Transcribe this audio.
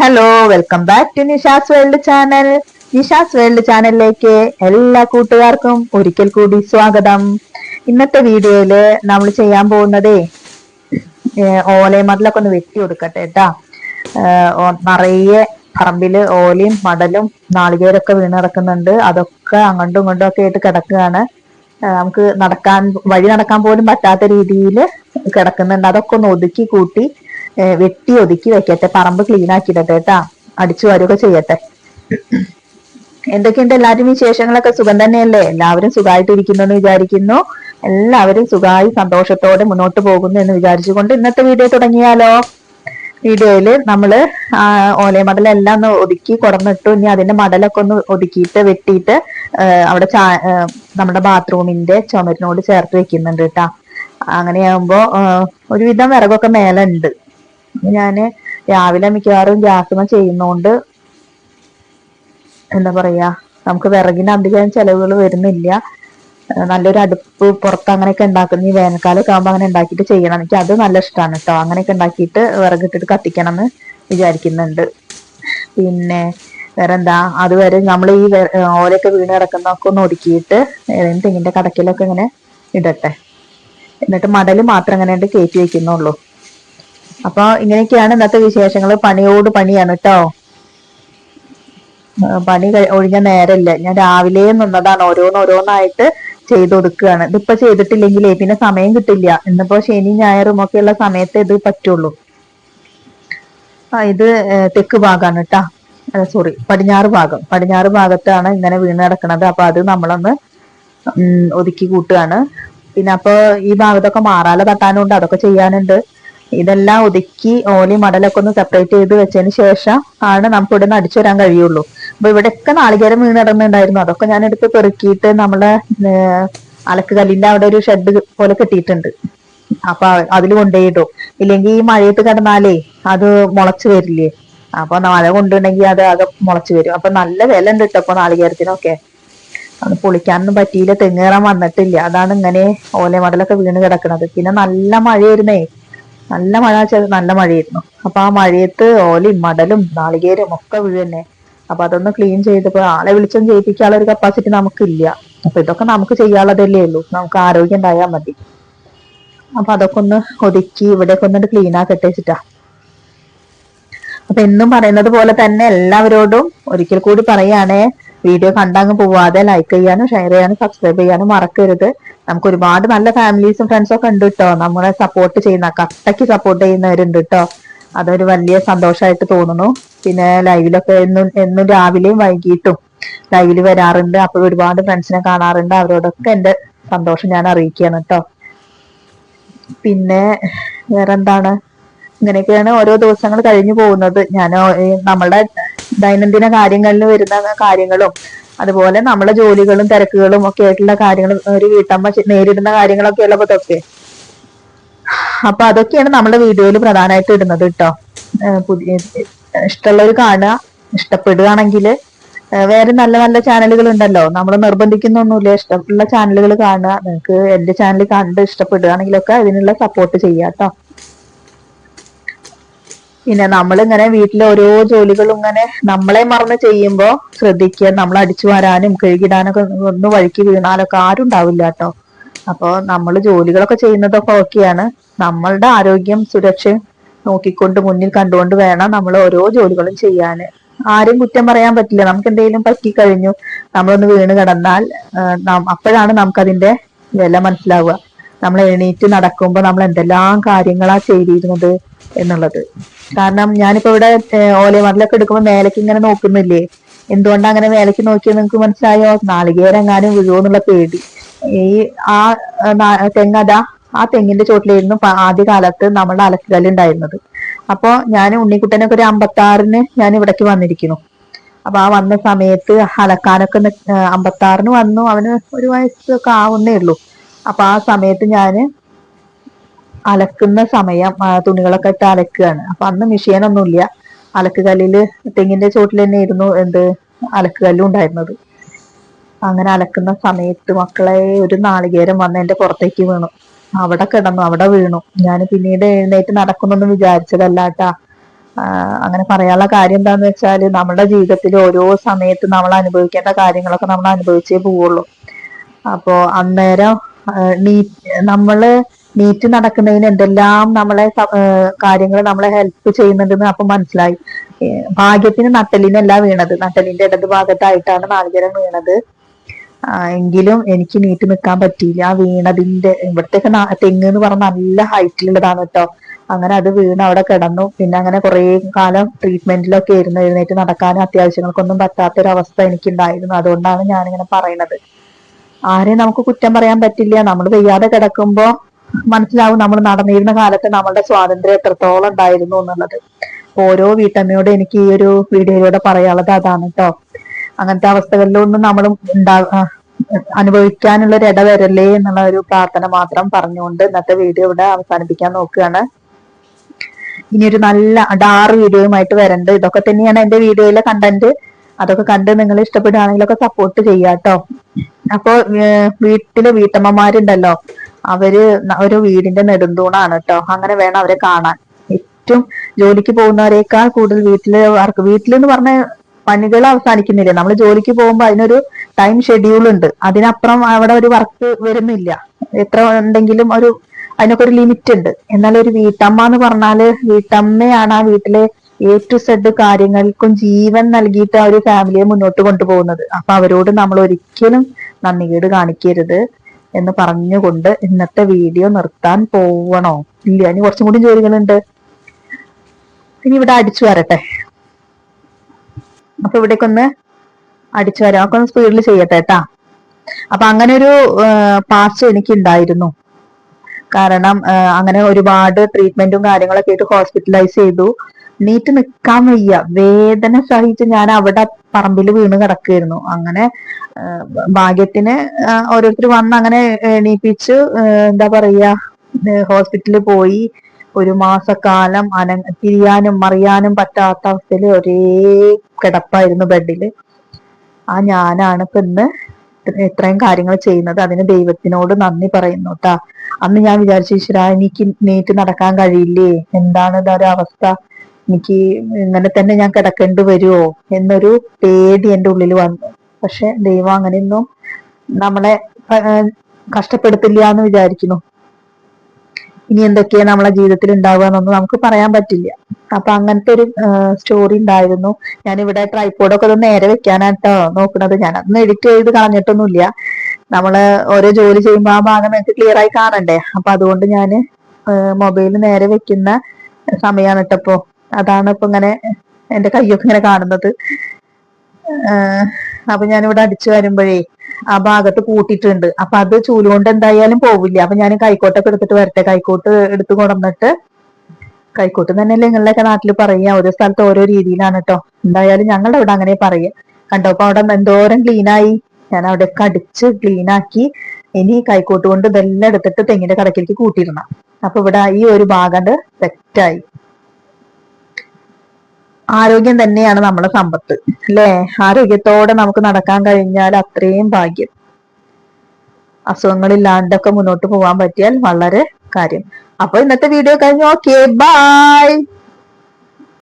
Hello welcome back to Nisha's world channel Nisha's world ചാനലിലേക്ക് എല്ലാ കൂട്ടുകാർക്കും ഒരിക്കൽ കൂടി സ്വാഗതം. ഇന്നത്തെ വീഡിയോയിൽ നമ്മൾ ചെയ്യാൻ പോകുന്നതേ ഓലമടലൊക്കെ ഒന്ന് വെട്ടി കൊടുക്കട്ടെ കേട്ടാ നിറയെ പറമ്പിൽ ഓലയും മടലും നാളികേരൊക്കെ വീണ് കിടക്കുന്നുണ്ട്. അതൊക്കെ അങ്ങോട്ടും ഇങ്ങോട്ടും ഒക്കെ ആയിട്ട് കിടക്കുകയാണ്. നമുക്ക് നടക്കാൻ വഴി നടക്കാൻ പോലും പറ്റാത്ത രീതിയിൽ കിടക്കുന്നുണ്ട്. അതൊക്കെ ഒന്ന് ഒതുക്കി കൂട്ടി വെട്ടി ഒതുക്കി വെക്കട്ടെ പറമ്പ് ക്ലീൻ ആക്കിയിട്ടെ കേട്ടാ. അടിച്ചു വരുകയൊക്കെ ചെയ്യട്ടെ. എന്തൊക്കെയുണ്ട് എല്ലാവരും വിശേഷങ്ങളൊക്കെ? സുഖം തന്നെയല്ലേ? എല്ലാവരും സുഖമായിട്ടിരിക്കുന്നു എന്ന് വിചാരിക്കുന്നു. എല്ലാവരും സുഖമായി സന്തോഷത്തോടെ മുന്നോട്ട് പോകുന്നു എന്ന് വിചാരിച്ചുകൊണ്ട് ഇന്നത്തെ വീഡിയോ തുടങ്ങിയാലോ? വീഡിയോയിൽ നമ്മൾ ഓലമടലെല്ലാം ഒന്ന് ഒതുക്കി കുറന്നിട്ടു ഇനി അതിന്റെ മടലൊക്കെ ഒന്ന് ഒതുക്കിയിട്ട് വെട്ടിയിട്ട് അവിടെ ചാ നമ്മുടെ ബാത്റൂമിന്റെ ചുമരിനോട് ചേർത്ത് വെക്കുന്നുണ്ട് കേട്ടാ. അങ്ങനെയാകുമ്പോ ഒരുവിധം വിറകൊക്കെ മേലെ ഞാൻ രാവിലെ മിക്കവാറും ഗ്യാസുമ ചെയ്യുന്നോണ്ട് എന്താ പറയാ നമുക്ക് വിറകിന് അധികം ചെലവുകൾ വരുന്നില്ല. നല്ലൊരു അടുപ്പ് പുറത്ത് അങ്ങനെയൊക്കെ ഉണ്ടാക്കുന്ന ഈ വേനൽക്കാലമൊക്കെ ആകുമ്പോൾ അങ്ങനെ ഉണ്ടാക്കിയിട്ട് ചെയ്യണം. എനിക്ക് അത് നല്ല ഇഷ്ടമാണ് കേട്ടോ അങ്ങനെയൊക്കെ ഉണ്ടാക്കിയിട്ട് വിറകിട്ടിട്ട് കത്തിക്കണം എന്ന് വിചാരിക്കുന്നുണ്ട്. പിന്നെ വേറെ എന്താ അതുവരെ നമ്മൾ ഈ ഓലയൊക്കെ വീണ് കിടക്കുന്നതൊക്കെ ഒന്ന് ഒതുക്കിയിട്ട് ഏതെങ്കിലും തെങ്ങിന്റെ കടക്കിലൊക്കെ ഇങ്ങനെ ഇടട്ടെ. എന്നിട്ട് മടൽ മാത്രം അങ്ങനെ കയറ്റി വെക്കുന്നുള്ളൂ. അപ്പൊ ഇങ്ങനെയൊക്കെയാണ് ഇന്നത്തെ വിശേഷങ്ങൾ പണിയോട് പണിയാണ് കേട്ടോ. പണി ഒഴിഞ്ഞ നേരല്ല. ഞാൻ രാവിലെ നിന്നതാണ്. ഓരോന്ന് ഓരോന്നായിട്ട് ചെയ്ത് കൊടുക്കുകയാണ് ഇതിപ്പോ ചെയ്തിട്ടില്ലെങ്കിലേ പിന്നെ സമയം കിട്ടില്ല. ഇന്നിപ്പോ ശനി ഞായറും ഒക്കെ ഉള്ള സമയത്ത് ഇത് പറ്റുള്ളൂ. ആ ഇത് തെക്ക് ഭാഗമാണ് കേട്ടാ. സോറി പടിഞ്ഞാറ് ഭാഗം. പടിഞ്ഞാറ് ഭാഗത്താണ് ഇങ്ങനെ വീണ് കിടക്കുന്നത് അപ്പൊ അത് നമ്മളൊന്ന് ഒതുക്കി കൂട്ടുകയാണ്. പിന്നെ അപ്പൊ ഈ ഭാഗത്തൊക്കെ മാറാല തട്ടാനുണ്ട്. അതൊക്കെ ചെയ്യാനുണ്ട്. ഇതെല്ലാം ഒതുക്കി ഓലി മടലൊക്കെ ഒന്ന് സെപ്പറേറ്റ് ചെയ്ത് വെച്ചതിന് ശേഷം ആണ് നമുക്ക് ഇവിടെ നിന്ന് അടിച്ചു വരാൻ കഴിയുള്ളൂ. അപ്പൊ ഇവിടെയൊക്കെ നാളികേരം വീണ് അതൊക്കെ ഞാൻ എടുത്ത് പെറുക്കിയിട്ട് നമ്മളെ അലക്ക് കല്ലിന്റെ അവിടെ ഒരു ഷെഡ് പോലെ കെട്ടിയിട്ടുണ്ട്. അപ്പൊ അതിൽ കൊണ്ടുപോയിടും. ഇല്ലെങ്കിൽ ഈ മഴയത്ത് കിടന്നാലേ അത് മുളച്ചു വരില്ലേ? അപ്പൊ മഴ കൊണ്ടുണ്ടെങ്കിൽ അത് ആകെ മുളച്ചു വരും. അപ്പൊ നല്ല വില ഉണ്ട് കേട്ടോ നാളികേരത്തിനൊക്കെ. അത് പൊളിക്കാനൊന്നും പറ്റിയില്ല. തെങ്ങേറാൻ വന്നിട്ടില്ല. അതാണ് ഇങ്ങനെ ഓലമടലൊക്കെ വീണ് കിടക്കുന്നത് പിന്നെ നല്ല മഴയായിരുന്നേ. നല്ല മഴ വെച്ചാൽ നല്ല മഴയായിരുന്നു. അപ്പൊ ആ മഴയത്ത് ഓലയും മടലും നാളികേരും ഒക്കെ വീഴുന്നെ. അപ്പൊ അതൊന്ന് ക്ലീൻ ചെയ്തപ്പോ ആളെ വിളിച്ചും ചെയ്യിപ്പിക്കാനുള്ള ഒരു കപ്പാസിറ്റി നമുക്കില്ല. അപ്പൊ ഇതൊക്കെ നമുക്ക് ചെയ്യാനുള്ളതല്ലേ ഉള്ളൂ. നമുക്ക് ആരോഗ്യം ഉണ്ടായാൽ മതി. അപ്പൊ അതൊക്കെ ഒന്ന് ഒതുക്കി ഇവിടെയൊക്കെ ഒന്നിട്ട് ക്ലീൻ ആക്കട്ടെ വെച്ചിട്ടാ അപ്പൊ എന്നും പറയുന്നത് പോലെ തന്നെ എല്ലാവരോടും ഒരിക്കൽ കൂടി പറയുകയാണേ. വീഡിയോ കണ്ടങ്ങ് പോവാതെ ലൈക്ക് ചെയ്യാനും ഷെയർ ചെയ്യാനും സബ്സ്ക്രൈബ് ചെയ്യാനും മറക്കരുത്. നമുക്ക് ഒരുപാട് നല്ല ഫാമിലീസും ഫ്രണ്ട്സും ഒക്കെ ഉണ്ട് കേട്ടോ നമ്മളെ സപ്പോർട്ട് ചെയ്യുന്ന കട്ടയ്ക്ക് സപ്പോർട്ട് ചെയ്യുന്നവരുണ്ട് കേട്ടോ അതൊരു വലിയ സന്തോഷമായിട്ട് തോന്നുന്നു. പിന്നെ ലൈവിലൊക്കെ എന്നും എന്നും രാവിലെയും വൈകിട്ടും ലൈവിൽ വരാറുണ്ട്. അപ്പൊ ഒരുപാട് ഫ്രണ്ട്സിനെ കാണാറുണ്ട്. അവരോടൊക്കെ എന്റെ സന്തോഷം ഞാൻ അറിയിക്കുകയാണ് കേട്ടോ പിന്നെ വേറെന്താണ്? ഇങ്ങനെയൊക്കെയാണ് ഓരോ ദിവസങ്ങൾ കഴിഞ്ഞു പോകുന്നത്. ഞാൻ നമ്മളുടെ ദൈനംദിന കാര്യങ്ങളിൽ വരുന്ന കാര്യങ്ങളും അതുപോലെ നമ്മളെ ജോലികളും തിരക്കുകളും ഒക്കെ ആയിട്ടുള്ള കാര്യങ്ങളും ഒരു വീട്ടമ്മ നേരിടുന്ന കാര്യങ്ങളൊക്കെ ഉള്ളപ്പോ തൊക്കെ അപ്പൊ അതൊക്കെയാണ് നമ്മുടെ വീഡിയോയിൽ പ്രധാനമായിട്ട് ഇടുന്നത് കേട്ടോ പുതിയ ഇഷ്ടമുള്ളവർ കാണുക ഇഷ്ടപ്പെടുകയാണെങ്കിൽ വേറെ നല്ല നല്ല ചാനലുകൾ ഉണ്ടല്ലോ. നമ്മൾ നിർബന്ധിക്കുന്നൊന്നുമില്ല. ഇഷ്ടമുള്ള ചാനലുകൾ കാണുക. നിങ്ങൾക്ക് എന്റെ ചാനൽ കണ്ട് ഇഷ്ടപ്പെടുകയാണെങ്കിലൊക്കെ അതിനുള്ള സപ്പോർട്ട് ചെയ്യാം കേട്ടോ പിന്നെ നമ്മളിങ്ങനെ വീട്ടിലെ ഓരോ ജോലികളും ഇങ്ങനെ നമ്മളെ മറന്ന് ചെയ്യുമ്പോൾ ശ്രദ്ധിക്കുക. നമ്മൾ അടിച്ചു വരാനും കഴുകിടാനൊക്കെ ഒന്ന് വഴിക്ക് വീണാലൊക്കെ ആരും ഉണ്ടാവില്ല കേട്ടോ. അപ്പോൾ നമ്മൾ ജോലികളൊക്കെ ചെയ്യുന്നതൊക്കെ ഓക്കെയാണ്. നമ്മളുടെ ആരോഗ്യം സുരക്ഷ നോക്കിക്കൊണ്ട് മുന്നിൽ കണ്ടുകൊണ്ട് വേണം നമ്മൾ ഓരോ ജോലികളും ചെയ്യാൻ ആരും കുറ്റം പറയാൻ പറ്റില്ല. നമുക്ക് എന്തെങ്കിലും പറ്റിക്കഴിഞ്ഞു നമ്മളൊന്ന് വീണ് കിടന്നാൽ അപ്പോഴാണ് നമുക്കതിന്റെ വില മനസ്സിലാവുക. നമ്മൾ എണീറ്റ് നടക്കുമ്പോൾ നമ്മൾ എന്തെല്ലാം കാര്യങ്ങളാ ചെയ്തിരുന്നത്? എന്നുള്ളത്. കാരണം ഞാനിപ്പോ ഇവിടെ ഓലമറിലൊക്കെ എടുക്കുമ്പോൾ മേലേക്ക് ഇങ്ങനെ നോക്കുന്നില്ലേ? എന്തുകൊണ്ടാണ് അങ്ങനെ മേലേക്ക് നോക്കിയത് നിങ്ങൾക്ക് മനസ്സിലായോ? നാളികേരെങ്ങാനും വീഴുമോ എന്നുള്ള പേടി. ഈ ആ തെങ്ങതാ ആ തെങ്ങിന്റെ ചോട്ടിലായിരുന്നു ആദ്യ കാലത്ത് നമ്മളുടെ അലക്കുകല്ല് ഉണ്ടായിരുന്നത്. അപ്പൊ ഞാൻ ഉണ്ണിക്കുട്ടനൊക്കെ ഒരു അമ്പത്തി ആറിന് ഞാൻ ഇവിടേക്ക് വന്നിരിക്കുന്നു. അപ്പൊ ആ വന്ന സമയത്ത് അലക്കാനൊക്കെ അമ്പത്തി ആറിന് വന്നു. അവന് ഒരു വയസ്സൊക്കെ ആവുന്നേ ഉള്ളൂ. അപ്പൊ ആ സമയത്ത് ഞാൻ അലക്കുന്ന സമയം തുണികളൊക്കെ ഇട്ട് അലക്കുകയാണ്. അപ്പൊ അന്ന് മെഷീൻ മെഷീനൊന്നുമില്ല. അലക്കുകല്ലിൽ തെങ്ങിന്റെ ചോട്ടിൽ തന്നെ ആയിരുന്നു എന്ത് അലക്കുകല്ലും ഉണ്ടായിരുന്നത്. അങ്ങനെ അലക്കുന്ന സമയത്ത് മക്കളെ ഒരു നാളികേരം വന്ന് എന്റെ പുറത്തേക്ക് വീണു. അവിടെ കിടന്നു അവിടെ വീണു. ഞാൻ പിന്നീട് എഴുന്നേറ്റ് നടക്കുന്നൊന്നും വിചാരിച്ചതല്ല കേട്ടാ അങ്ങനെ പറയാനുള്ള കാര്യം എന്താന്ന് വെച്ചാൽ നമ്മുടെ ജീവിതത്തിൽ ഓരോ സമയത്ത് നമ്മൾ അനുഭവിക്കേണ്ട കാര്യങ്ങളൊക്കെ നമ്മൾ അനുഭവിച്ചേ പോവുള്ളൂ. അപ്പോ അന്നേരം നീ നമ്മൾ നീറ്റ് നടക്കുന്നതിന് എന്തെല്ലാം നമ്മളെ കാര്യങ്ങൾ നമ്മളെ ഹെൽപ്പ് ചെയ്യുന്നുണ്ടെന്ന് അപ്പൊ മനസ്സിലായി. ഭാഗ്യത്തിന് നട്ടലിനല്ല വീണത്. നട്ടലിന്റെ ഇടത് ഭാഗത്തായിട്ടാണ് നാളികേരം വീണത്. എങ്കിലും എനിക്ക് നീറ്റ് നിൽക്കാൻ പറ്റിയില്ല. ആ വീണതിന്റെ ഇവിടത്തേക്ക് തെങ്ങ് എന്ന് പറഞ്ഞ നല്ല ഹൈറ്റിലുള്ളതാണ് കേട്ടോ. അങ്ങനെ അത് വീണ് അവിടെ കിടന്നു. പിന്നെ അങ്ങനെ കുറെ കാലം ട്രീറ്റ്മെന്റിലൊക്കെ ആയിരുന്നു എഴുന്നേറ്റ് നടക്കാനും അത്യാവശ്യങ്ങൾക്കൊന്നും പറ്റാത്തൊരവസ്ഥ എനിക്കുണ്ടായിരുന്നു. അതുകൊണ്ടാണ് ഞാനിങ്ങനെ പറയുന്നത് ആരെയും നമുക്ക് കുറ്റം പറയാൻ പറ്റില്ല. നമ്മൾ വെയ്യാതെ കിടക്കുമ്പോ മനസ്സിലാവും നമ്മൾ നടന്നിരുന്ന കാലത്ത് നമ്മളുടെ സ്വാതന്ത്ര്യം എത്രത്തോളം ഉണ്ടായിരുന്നു എന്നുള്ളത്. ഓരോ വീട്ടമ്മയോട് എനിക്ക് ഈ ഒരു വീഡിയോയിലൂടെ പറയാനുള്ളത് അതാണ് കേട്ടോ അങ്ങനത്തെ അവസ്ഥകളിലൊന്നും നമ്മൾ ഉണ്ടാ അനുഭവിക്കാനുള്ള ഒരു ഇടവരല്ലേ എന്നുള്ള ഒരു പ്രാർത്ഥന മാത്രം പറഞ്ഞുകൊണ്ട് ഇന്നത്തെ വീഡിയോ ഇവിടെ അവസാനിപ്പിക്കാൻ നോക്കുകയാണ്. ഇനി ഒരു നല്ല ഡാറ് വീഡിയോയുമായിട്ട് വരണ്ട്. ഇതൊക്കെ തന്നെയാണ് എന്റെ വീഡിയോയിലെ കണ്ടന്റ് അതൊക്കെ കണ്ട് നിങ്ങൾ ഇഷ്ടപ്പെടുകയാണെങ്കിലൊക്കെ സപ്പോർട്ട് ചെയ്യാട്ടോ അപ്പോ വീട്ടിലെ വീട്ടമ്മമാരുണ്ടല്ലോ. അവർ ഒരു വീടിന്റെ നെടുന്തൂണാണ് കേട്ടോ അങ്ങനെ വേണം അവരെ കാണാൻ. ഏറ്റവും ജോലിക്ക് പോകുന്നവരേക്കാൾ കൂടുതൽ വീട്ടിൽ വർക്ക് വീട്ടിലെന്ന് പറഞ്ഞ പണികൾ അവസാനിക്കുന്നില്ല. നമ്മൾ ജോലിക്ക് പോകുമ്പോൾ അതിനൊരു ടൈം ഷെഡ്യൂൾ ഉണ്ട്. അതിനപ്പുറം അവിടെ ഒരു വർക്ക് വരുന്നില്ല. എത്ര ഉണ്ടെങ്കിലും ഒരു അതിനൊക്കെ ഒരു ലിമിറ്റ് ഉണ്ട്. എന്നാൽ ഒരു വീട്ടമ്മ എന്ന് പറഞ്ഞാൽ വീട്ടമ്മയാണ് ആ വീട്ടിലെ എ ടു സെഡ് കാര്യങ്ങൾക്കും ജീവൻ നൽകിയിട്ട് ആ ഒരു ഫാമിലിയെ മുന്നോട്ട് കൊണ്ടുപോകുന്നത്. അപ്പൊ അവരോട് നമ്മൾ ഒരിക്കലും നന്ദികേട് കാണിക്കരുത്. എന്ന് പറഞ്ഞുകൊണ്ട് ഇന്നത്തെ വീഡിയോ നിർത്താൻ പോവണോ? ഇല്ല ഇനി കുറച്ചും കൂടി ജോലികളുണ്ട്. ഇനി ഇവിടെ അടിച്ചു വരട്ടെ. അപ്പൊ ഇവിടേക്കൊന്ന് അടിച്ചു വരാം. ഒക്കെ ഒന്ന് സ്പീഡിൽ ചെയ്യട്ടെ കേട്ടാ. അപ്പൊ അങ്ങനെ ഒരു പാസ്റ്റ് എനിക്ക് ഉണ്ടായിരുന്നു കാരണം അങ്ങനെ ഒരുപാട് ട്രീറ്റ്മെന്റും കാര്യങ്ങളൊക്കെ ആയിട്ട് ഹോസ്പിറ്റലൈസ് ചെയ്തു. നീറ്റ് നിൽക്കാൻ വയ്യ. വേദന സഹിച്ച് ഞാൻ അവിടെ പറമ്പിൽ വീണ് കിടക്കുകയായിരുന്നു അങ്ങനെ ഭാഗ്യത്തിന് ഓരോരുത്തർ വന്ന് അങ്ങനെ എണീപ്പിച്ച് എന്താ പറയാ ഹോസ്പിറ്റലിൽ പോയി. ഒരു മാസക്കാലം അന തിരിയാനും മറിയാനും പറ്റാത്ത അവസ്ഥയിൽ ഒരേ കിടപ്പായിരുന്നു ബെഡിൽ ആ ഞാനാണ് ഇപ്പൊ ഇന്ന് ഇത്രയും കാര്യങ്ങൾ ചെയ്യുന്നത്. അതിന് ദൈവത്തിനോട് നന്ദി പറയുന്നു കേട്ടാ അന്ന് ഞാൻ വിചാരിച്ചു ഈശ്വര എനിക്ക് നീറ്റ് നടക്കാൻ കഴിയില്ലേ? എന്താണ് ഇതൊരു അവസ്ഥ? എനിക്ക് ഇങ്ങനെ തന്നെ ഞാൻ കിടക്കേണ്ടി വരുമോ എന്നൊരു പേടി എന്റെ ഉള്ളിൽ വന്നു. പക്ഷെ ദൈവം അങ്ങനെയൊന്നും നമ്മളെ കഷ്ടപ്പെടുത്തില്ല എന്ന് വിചാരിക്കുന്നു. ഇനി എന്തൊക്കെയാ നമ്മളെ ജീവിതത്തിൽ ഉണ്ടാവുക എന്നൊന്നും നമുക്ക് പറയാൻ പറ്റില്ല. അപ്പൊ അങ്ങനത്തെ ഒരു സ്റ്റോറി ഉണ്ടായിരുന്നു. ഞാൻ ഇവിടെ ട്രൈപ്പോഡൊക്കെ ഒന്ന് നേരെ വെക്കാനാട്ടോ നോക്കുന്നത് ഞാൻ അന്ന് എഡിറ്റ് ചെയ്ത് കളഞ്ഞിട്ടൊന്നുമില്ല. നമ്മൾ ഓരോ ജോലി ചെയ്യുമ്പോൾ ആ ഭാഗം നമുക്ക് ക്ലിയർ ആയി കാണണ്ടേ? അപ്പൊ അതുകൊണ്ട് ഞാൻ മൊബൈൽ നേരെ വെക്കുന്ന സമയമാണ് ഇട്ടപ്പോ അതാണ് ഇപ്പൊ ഇങ്ങനെ എന്റെ കൈയൊക്കെ ഇങ്ങനെ കാണുന്നത്. അപ്പൊ ഞാനിവിടെ അടിച്ചു വരുമ്പോഴേ ആ ഭാഗത്ത് കൂട്ടിയിട്ടുണ്ട്. അപ്പൊ അത് ചൂലുകൊണ്ട് എന്തായാലും പോവില്ല. അപ്പൊ ഞാൻ കൈക്കോട്ടൊക്കെ എടുത്തിട്ട് വരട്ടെ. കൈക്കോട്ട് എടുത്ത് കൊണ്ടുവന്നിട്ട് കൈക്കോട്ട് തന്നെയല്ലേ നിങ്ങളുടെയൊക്കെ നാട്ടിൽ പറയുക. ഓരോ സ്ഥലത്ത് ഓരോ രീതിയിലാണ് കേട്ടോ എന്തായാലും ഞങ്ങളുടെ ഇവിടെ അങ്ങനെ പറയുക. കണ്ടോ? അപ്പൊ അവിടെ എന്തോരം ക്ലീനായി ഞാൻ അവിടെ അടിച്ച് ക്ലീനാക്കി ഇനി കൈക്കോട്ട് കൊണ്ട് ഇതെല്ലാം എടുത്തിട്ട് തെങ്ങിന്റെ കടക്കിലേക്ക് കൂട്ടിയിടണം. അപ്പൊ ഇവിടെ ഈ ഒരു ഭാഗം സെറ്റായി ആരോഗ്യം തന്നെയാണ് നമ്മുടെ സമ്പത്ത് അല്ലേ? ആരോഗ്യത്തോടെ നമുക്ക് നടക്കാൻ കഴിഞ്ഞാൽ അത്രയും ഭാഗ്യം. അസുഖങ്ങളില്ലാണ്ടൊക്കെ മുന്നോട്ട് പോകാൻ പറ്റിയാൽ വളരെ കാര്യം. അപ്പൊ ഇന്നത്തെ വീഡിയോ കഴിഞ്ഞു ഓക്കെ ബൈ